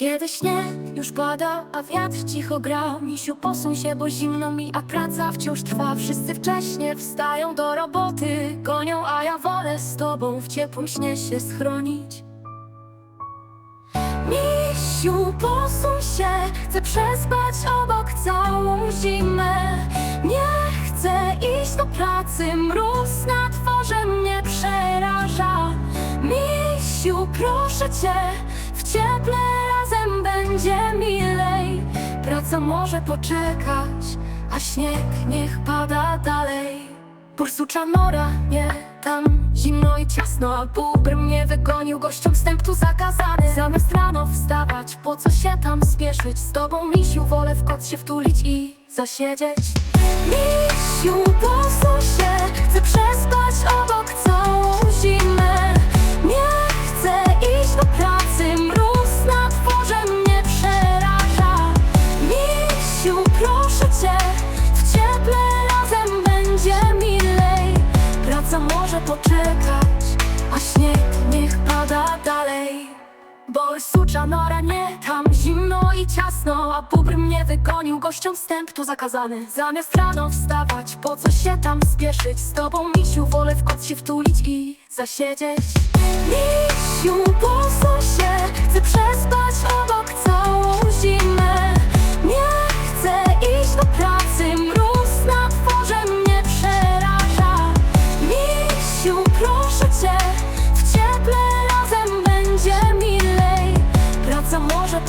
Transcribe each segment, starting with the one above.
Kiedy śnieg już pada, a wiatr cicho gra. Misiu posuń się, bo zimno mi, a praca wciąż trwa. Wszyscy wcześnie wstają do roboty Gonią, a ja wolę z tobą w ciepłym śnie się schronić. Misiu, posuń się, chcę przespać obok całą zimę. Nie chcę iść do pracy, mróz na dworze mnie przeraża. Misiu, proszę cię, w cieple Praca może poczekać, a śnieg niech pada dalej. Bursucza nora, nie tam. Zimno i ciasno A bubr mnie wygonił, gościom wstęp tu zakazany. Zamiast rano wstawać, po co się tam spieszyć? Z tobą misiu, wolę w kot się wtulić i zasiedzieć. Misiu, posuń Poczekać, a śnieg niech pada dalej. Bo sucza nora nie tam zimno i ciasno A bubr mnie wygonił, gościom wstęp tu zakazany. Zamiast rano wstawać, po co się tam spieszyć? Z tobą misiu, wolę w kot się wtulić i zasiedzieć. Misiu, posuń się, chcę przespać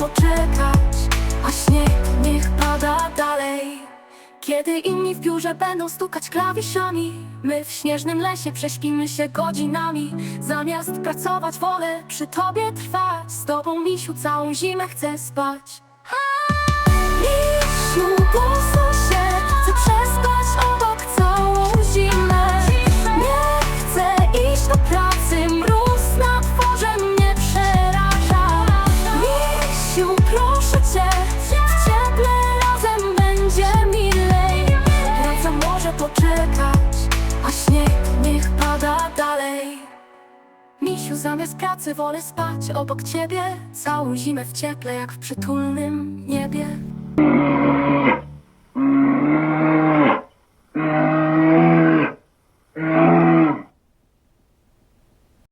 poczekać, a śnieg niech pada dalej. Kiedy inni w biurze będą stukać klawiszami My w śnieżnym lesie prześpimy się godzinami. Zamiast pracować wolę przy tobie trwać. Z tobą misiu całą zimę chcę spać. Misiu, posuń poczekać, a śnieg niech pada dalej. Misiu, zamiast pracy wolę spać obok ciebie. Całą zimę w cieple jak w przytulnym